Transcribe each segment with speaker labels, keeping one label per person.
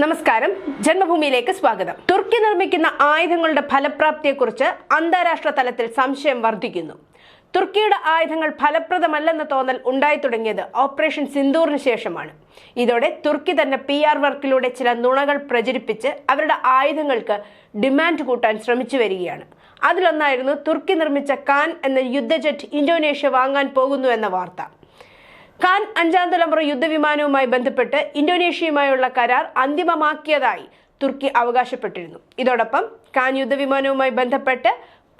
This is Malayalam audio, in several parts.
Speaker 1: നമസ്കാരം. ജന്മഭൂമിയിലേക്ക് സ്വാഗതം. തുർക്കി നിർമ്മിക്കുന്ന ആയുധങ്ങളുടെ ഫലപ്രാപ്തിയെക്കുറിച്ച് അന്താരാഷ്ട്ര തലത്തിൽ സംശയം വർദ്ധിക്കുന്നു. തുർക്കിയുടെ ആയുധങ്ങൾ ഫലപ്രദമല്ലെന്ന തോന്നൽ ഉണ്ടായി തുടങ്ങിയത് ഓപ്പറേഷൻ സിന്ദൂറിന് ശേഷമാണ്. ഇതോടെ തുർക്കി തന്നെ പി ആർ വർക്കിലൂടെ ചില നുണകൾ പ്രചരിപ്പിച്ച് അവരുടെ ആയുധങ്ങൾക്ക് ഡിമാൻഡ് കൂട്ടാൻ ശ്രമിച്ചു വരികയാണ്. അതിലൊന്നായിരുന്നു തുർക്കി നിർമ്മിച്ച കാൻ എന്ന യുദ്ധജെറ്റ് ഇന്തോനേഷ്യ വാങ്ങാൻ പോകുന്നു എന്ന വാർത്ത. ഖാൻ അഞ്ചാം തലമുറ യുദ്ധവിമാനവുമായി ബന്ധപ്പെട്ട് ഇന്തോനേഷ്യയുമായുള്ള കരാർ അന്തിമമാക്കിയതായി തുർക്കി അവകാശപ്പെട്ടിരുന്നു. ഇതോടൊപ്പം ഖാൻ യുദ്ധവിമാനവുമായി ബന്ധപ്പെട്ട്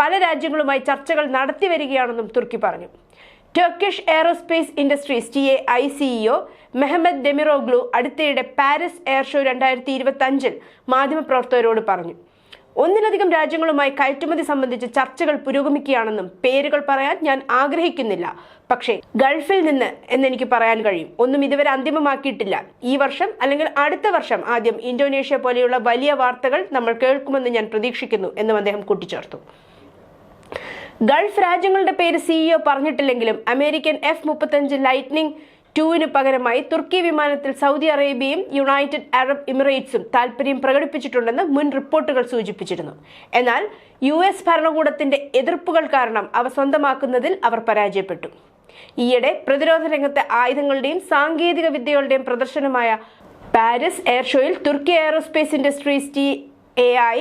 Speaker 1: പല രാജ്യങ്ങളുമായി ചർച്ചകൾ നടത്തി വരികയാണെന്നും തുർക്കി പറഞ്ഞു. Turkish aerospace industries T A I CEO Mehmet Demiroglu അടുത്തിടെ പാരീസ് എയർ ഷോ രണ്ടായിരത്തി ഇരുപത്തി അഞ്ചിൽ മാധ്യമപ്രവർത്തകരോട് പറഞ്ഞു. ഒന്നിലധികം രാജ്യങ്ങളുമായി കയറ്റുമതി സംബന്ധിച്ച് ചർച്ചകൾ പുരോഗമിക്കുകയാണെന്നും പേരുകൾ പറയാൻ ഞാൻ ആഗ്രഹിക്കുന്നില്ല. പക്ഷേ ഗൾഫിൽ നിന്ന് എന്നെനിക്ക് പറയാൻ കഴിയും. ഒന്നും ഇതുവരെ അന്തിമമാക്കിയിട്ടില്ല. ഈ വർഷം അല്ലെങ്കിൽ അടുത്ത വർഷം ആദ്യം ഇന്തോനേഷ്യ പോലെയുള്ള വലിയ വാർത്തകൾ നമ്മൾ കേൾക്കുമെന്ന് ഞാൻ പ്രതീക്ഷിക്കുന്നു എന്നും അദ്ദേഹം കൂട്ടിച്ചേർത്തു. ഗൾഫ് രാജ്യങ്ങളുടെ പേര് സിഇഒ പറഞ്ഞിട്ടില്ലെങ്കിലും അമേരിക്കൻ എഫ് മുപ്പത്തഞ്ച് ലൈറ്റ്നിംഗ് ടുവിന് പകരമായി തുർക്കി വിമാനത്തിൽ സൗദി അറേബ്യയും യുണൈറ്റഡ് അറബ് എമിറേറ്റ്സും താൽപര്യം പ്രകടിപ്പിച്ചിട്ടുണ്ടെന്ന് മുൻ റിപ്പോർട്ടുകൾ സൂചിപ്പിച്ചിരുന്നു. എന്നാൽ യു എസ് ഭരണകൂടത്തിന്റെ എതിർപ്പുകൾ കാരണം അവ സ്വന്തമാക്കുന്നതിൽ അവർ പരാജയപ്പെട്ടു. ഈയിടെ പ്രതിരോധ രംഗത്തെ ആയുധങ്ങളുടെയും സാങ്കേതിക വിദ്യകളുടെയും പ്രദർശനമായ പാരീസ് എയർ ഷോയിൽ തുർക്കി aerospace industries T A I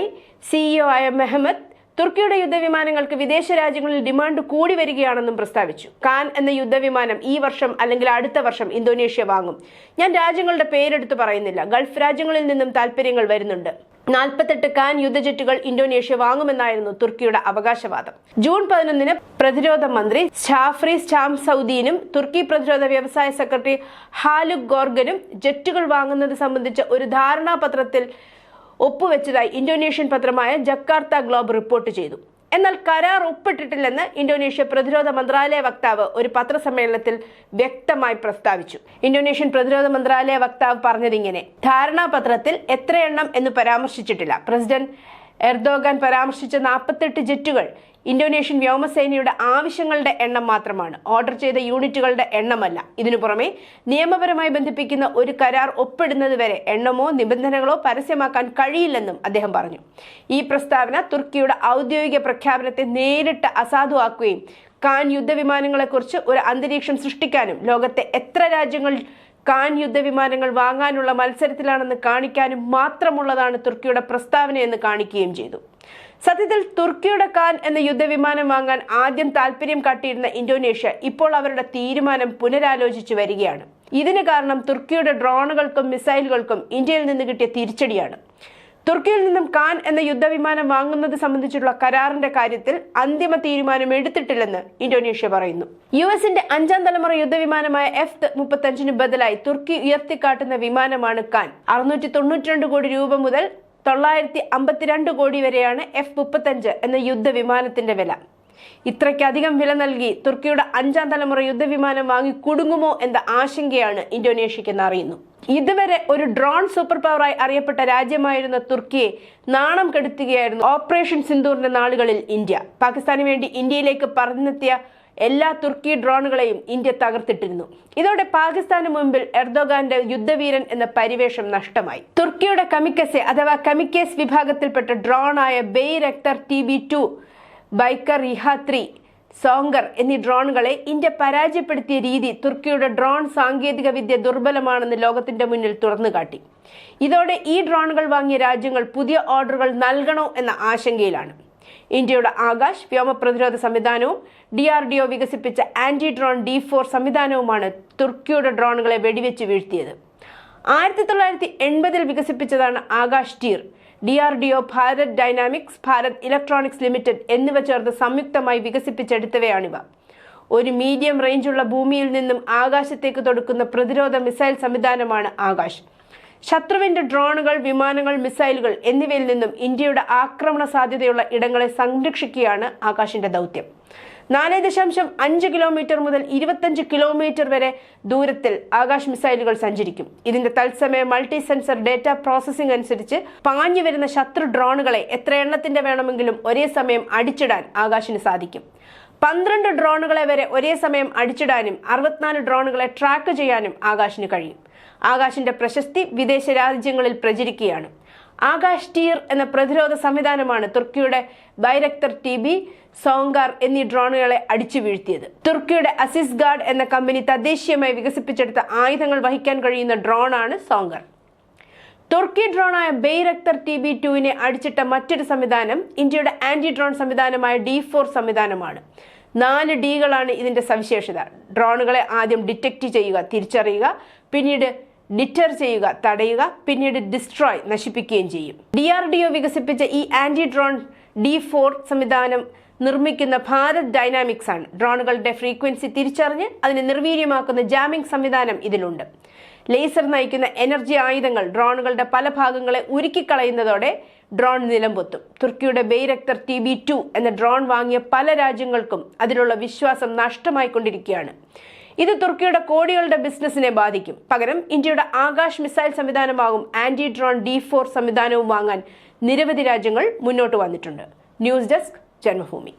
Speaker 1: CEO ആയ മെഹമ്മദ് തുർക്കിയുടെ യുദ്ധവിമാനങ്ങൾക്ക് വിദേശ രാജ്യങ്ങളിൽ ഡിമാൻഡ് കൂടി വരികയാണെന്നും പ്രസ്താവിച്ചു. കാൻ എന്ന യുദ്ധവിമാനം ഈ വർഷം അല്ലെങ്കിൽ അടുത്ത വർഷം ഇന്തോനേഷ്യ വാങ്ങും. ഞാൻ രാജ്യങ്ങളുടെ പേരെടുത്ത് പറയുന്നില്ല. ഗൾഫ് രാജ്യങ്ങളിൽ നിന്നും താല്പര്യങ്ങൾ വരുന്നുണ്ട്. നാൽപ്പത്തെട്ട് കാൻ യുദ്ധജെറ്റുകൾ ഇന്തോനേഷ്യ വാങ്ങുമെന്നായിരുന്നു തുർക്കിയുടെ അവകാശവാദം. ജൂൺ പതിനൊന്നിന് പ്രതിരോധ മന്ത്രി ഷാഫ്രീസ് ചാം സൗദീനും തുർക്കി പ്രതിരോധ വ്യവസായ സെക്രട്ടറി ഹാലുക് ഗോർഗനും ജെറ്റുകൾ വാങ്ങുന്നത് സംബന്ധിച്ച ഒരു ധാരണാപത്രത്തിൽ ഒപ്പുവെച്ചതായി ഇന്തോനേഷ്യൻ പത്രമായ ജക്കാർത്ത ഗ്ലോബ് റിപ്പോർട്ട് ചെയ്തു. എന്നാൽ കരാർ ഒപ്പിട്ടിട്ടില്ലെന്ന് ഇന്തോനേഷ്യ പ്രതിരോധ മന്ത്രാലയ വക്താവ് ഒരു പത്രസമ്മേളനത്തിൽ വ്യക്തമായി പ്രസ്താവിച്ചു. ഇന്തോനേഷ്യൻ പ്രതിരോധ മന്ത്രാലയ വക്താവ് പറഞ്ഞതിങ്ങനെ ധാരണാപത്രത്തിൽ എത്രയെണ്ണം എന്ന് പരാമർശിച്ചിട്ടില്ല. പ്രസിഡന്റ് എർദോഗാൻ പരാമർശിച്ച നാൽപ്പത്തെട്ട് ജെറ്റുകൾ ഇന്തോനേഷ്യൻ വ്യോമസേനയുടെ ആവശ്യങ്ങളുടെ എണ്ണം മാത്രമാണ്. ഓർഡർ ചെയ്ത യൂണിറ്റുകളുടെ എണ്ണമല്ല. ഇതിനു പുറമെ നിയമപരമായി ബന്ധിപ്പിക്കുന്ന ഒരു കരാർ ഒപ്പിടുന്നതുവരെ എണ്ണമോ നിബന്ധനകളോ പരസ്യമാക്കാൻ കഴിയില്ലെന്നും അദ്ദേഹം പറഞ്ഞു. ഈ പ്രസ്താവന തുർക്കിയുടെ ഔദ്യോഗിക പ്രഖ്യാപനത്തെ നേരിട്ട് അസാധുവാക്കുകയും കാൻ യുദ്ധവിമാനങ്ങളെക്കുറിച്ച് ഒരു അന്തരീക്ഷം സൃഷ്ടിക്കാനും ലോകത്തെ എത്ര രാജ്യങ്ങൾ കാൻ യുദ്ധവിമാനങ്ങൾ വാങ്ങാനുള്ള മത്സരത്തിലാണെന്ന് കാണിക്കാനും മാത്രമുള്ളതാണ് തുർക്കിയുടെ പ്രസ്താവനയെന്ന് കാണിക്കുകയും ചെയ്തു. സത്യത്തിൽ തുർക്കിയുടെ കാൻ എന്ന യുദ്ധവിമാനം വാങ്ങാൻ ആദ്യം താല്പര്യം കാട്ടിയിരുന്ന ഇന്തോനേഷ്യ ഇപ്പോൾ അവരുടെ തീരുമാനം പുനരാലോചിച്ചു വരികയാണ്. ഇതിന് കാരണം തുർക്കിയുടെ ഡ്രോണുകൾക്കും മിസൈലുകൾക്കും ഇന്ത്യയിൽ നിന്ന് കിട്ടിയ തിരിച്ചടിയാണ്. തുർക്കിയിൽ നിന്നും കാൻ എന്ന യുദ്ധവിമാനം വാങ്ങുന്നത് സംബന്ധിച്ചുള്ള കരാറിന്റെ കാര്യത്തിൽ അന്തിമ തീരുമാനം എടുത്തിട്ടില്ലെന്ന് ഇന്തോനേഷ്യ പറയുന്നു. യു എസിന്റെ അഞ്ചാം തലമുറ യുദ്ധവിമാനമായ എഫ് മുപ്പത്തഞ്ചിന് ബദലായി തുർക്കി ഉയർത്തിക്കാട്ടുന്ന വിമാനമാണ് കാൻ അറുന്നൂറ്റി കോടി രൂപ മുതൽ തൊള്ളായിരത്തി അമ്പത്തിരണ്ട് കോടി വരെയാണ് എഫ് മുപ്പത്തഞ്ച് എന്ന യുദ്ധവിമാനത്തിന്റെ വില. ഇത്രയ്ക്കധികം വില നൽകി തുർക്കിയുടെ അഞ്ചാം തലമുറ യുദ്ധവിമാനം വാങ്ങി കുടുങ്ങുമോ എന്ന ആശങ്കയാണ് ഇന്തോനേഷ്യക്കെന്ന് അറിയുന്നു. ഇതുവരെ ഒരു ഡ്രോൺ സൂപ്പർ പവറായി അറിയപ്പെട്ട രാജ്യമായിരുന്ന തുർക്കിയെ നാണം കെടുത്തുകയായിരുന്നു ഓപ്പറേഷൻ സിന്ദൂറിന്റെ നാളുകളിൽ ഇന്ത്യ. പാകിസ്ഥാന് വേണ്ടി ഇന്ത്യയിലേക്ക് പറന്നെത്തിയ എല്ലാ തുർക്കി ഡ്രോണുകളെയും ഇന്ത്യ തകർത്തിട്ടിരുന്നു. ഇതോടെ പാകിസ്ഥാന് മുമ്പിൽ എർദോഗാന്റെ യുദ്ധവീരൻ എന്ന പരിവേഷം നഷ്ടമായി. തുർക്കിയുടെ കമിക്കസെ അഥവാ കമിക്കേസ് വിഭാഗത്തിൽപ്പെട്ട ഡ്രോണായ Bayraktar T B two Baykar ഇഹാത്രി Songar എന്നീ ഡ്രോണുകളെ ഇന്ത്യ പരാജയപ്പെടുത്തിയ രീതി തുർക്കിയുടെ ഡ്രോൺ സാങ്കേതിക വിദ്യ ദുർബലമാണെന്ന് ലോകത്തിന്റെ മുന്നിൽ തുറന്നു കാട്ടി ഇതോടെ ഈ ഡ്രോണുകൾ വാങ്ങിയ രാജ്യങ്ങൾ പുതിയ ഓർഡറുകൾ നൽകണോ എന്ന ആശങ്കയിലാണ്. ഇന്ത്യയുടെ ആകാശ് വ്യോമ പ്രതിരോധ സംവിധാനവും ഡി ആർ ഡി ഒ വികസിപ്പിച്ച ആന്റി ഡ്രോൺ ഡി ഫോർ സംവിധാനവുമാണ് തുർക്കിയുടെ ഡ്രോണുകളെ വെടിവെച്ച് വീഴ്ത്തിയത്. ആയിരത്തി തൊള്ളായിരത്തി എൺപതിൽ വികസിപ്പിച്ചതാണ് Akashteer. D R D O Bharat dynamics Bharat electronics limited എന്നിവ ചേർന്ന് സംയുക്തമായി വികസിപ്പിച്ചെടുത്തവയാണിവ. ഒരു മീഡിയം റേഞ്ചുള്ള ഭൂമിയിൽ നിന്നും ആകാശത്തേക്ക് തൊടുക്കുന്ന പ്രതിരോധ മിസൈൽ സംവിധാനമാണ് ആകാശ്. ശത്രുവിന്റെ ഡ്രോണുകൾ വിമാനങ്ങൾ മിസൈലുകൾ എന്നിവയിൽ നിന്നും ഇന്ത്യയുടെ ആക്രമണ സാധ്യതയുള്ള ഇടങ്ങളെ സംരക്ഷിക്കുകയാണ് ആകാശിന്റെ ദൗത്യം. നാല് ദശാംശം അഞ്ച് കിലോമീറ്റർ മുതൽ ഇരുപത്തഞ്ച് കിലോമീറ്റർ വരെ ദൂരത്തിൽ ആകാശ് മിസൈലുകൾ സഞ്ചരിക്കും. ഇതിന്റെ തത്സമയ മൾട്ടി സെൻസർ ഡേറ്റ പ്രോസസ്സിംഗ് അനുസരിച്ച് പാഞ്ഞു വരുന്ന ശത്രു ഡ്രോണുകളെ എത്ര എണ്ണത്തിന്റെ വേണമെങ്കിലും ഒരേ സമയം അടിച്ചിടാൻ ആകാശിന് സാധിക്കും. പന്ത്രണ്ട് ഡ്രോണുകളെ വരെ ഒരേ സമയം അടിച്ചിടാനും അറുപത്തിനാല് ഡ്രോണുകളെ ട്രാക്ക് ചെയ്യാനും ആകാശിന് കഴിയും. ആകാശിന്റെ പ്രശസ്തി വിദേശ രാജ്യങ്ങളിൽ പ്രചരിക്കുകയാണ്. ആകാശ് ടീർ എന്ന പ്രതിരോധ സംവിധാനമാണ് തുർക്കിയുടെ ബൈരക്തർ ടി ബി സോങ്കാർ എന്നീ ഡ്രോണുകളെ അടിച്ചു വീഴ്ത്തിയത്. തുർക്കിയുടെ അസിസ് ഗാർഡ് എന്ന കമ്പനി തദ്ദേശീയമായി വികസിപ്പിച്ചെടുത്ത ആയുധങ്ങൾ വഹിക്കാൻ കഴിയുന്ന ഡ്രോണാണ് സോങ്കർ. തുർക്കി ഡ്രോണായ ബെയ്റക്തർ ടി ബി ടുവിനെ അടിച്ചിട്ട മറ്റൊരു സംവിധാനം ഇന്ത്യയുടെ ആന്റി ഡ്രോൺ സംവിധാനമായ ഡി ഫോർ സംവിധാനമാണ്. നാല് ഡികളാണ് ഇതിന്റെ സവിശേഷത. ഡ്രോണുകളെ ആദ്യം ഡിറ്റക്ട് ചെയ്യുക തിരിച്ചറിയുക പിന്നീട് ഡിറ്റർ ചെയ്യുക തടയുക പിന്നീട് ഡിസ്ട്രോയ് നശിപ്പിക്കുകയും ചെയ്യും. ഡി ആർ ഡി ഒ വികസിപ്പിച്ച ഈ ആന്റി ഡ്രോൺ ഡി ഫോർ സംവിധാനം നിർമ്മിക്കുന്ന ഭാരത് ഡൈനാമിക്സ് ആണ് ഡ്രോണുകളുടെ ഫ്രീക്വൻസി തിരിച്ചറിഞ്ഞ് അതിനെ നിർവീര്യമാക്കുന്ന ജാമിംഗ് സംവിധാനം ഇതിലുണ്ട്. ലേസർ നയിക്കുന്ന എനർജി ആയുധങ്ങൾ ഡ്രോണുകളുടെ പല ഭാഗങ്ങളെ ഉരുക്കിക്കളയുന്നതോടെ ഡ്രോൺ നിലംപൊത്തും. തുർക്കിയുടെ ബെയ്രക്തർ ടി ബി ടു എന്ന ഡ്രോൺ വാങ്ങിയ പല രാജ്യങ്ങൾക്കും അതിലുള്ള വിശ്വാസം നഷ്ടമായിക്കൊണ്ടിരിക്കുകയാണ്. ഇത് തുർക്കിയുടെ കോടികളുടെ ബിസിനസിനെ ബാധിക്കും. പകരം ഇന്ത്യയുടെ ആകാശ് മിസൈൽ സംവിധാനമാകും ആന്റി ഡ്രോൺ ഡി ഫോർ സംവിധാനവും വാങ്ങാൻ നിരവധി രാജ്യങ്ങൾ മുന്നോട്ട് വന്നിട്ടുണ്ട്. News desk Janmabhumi.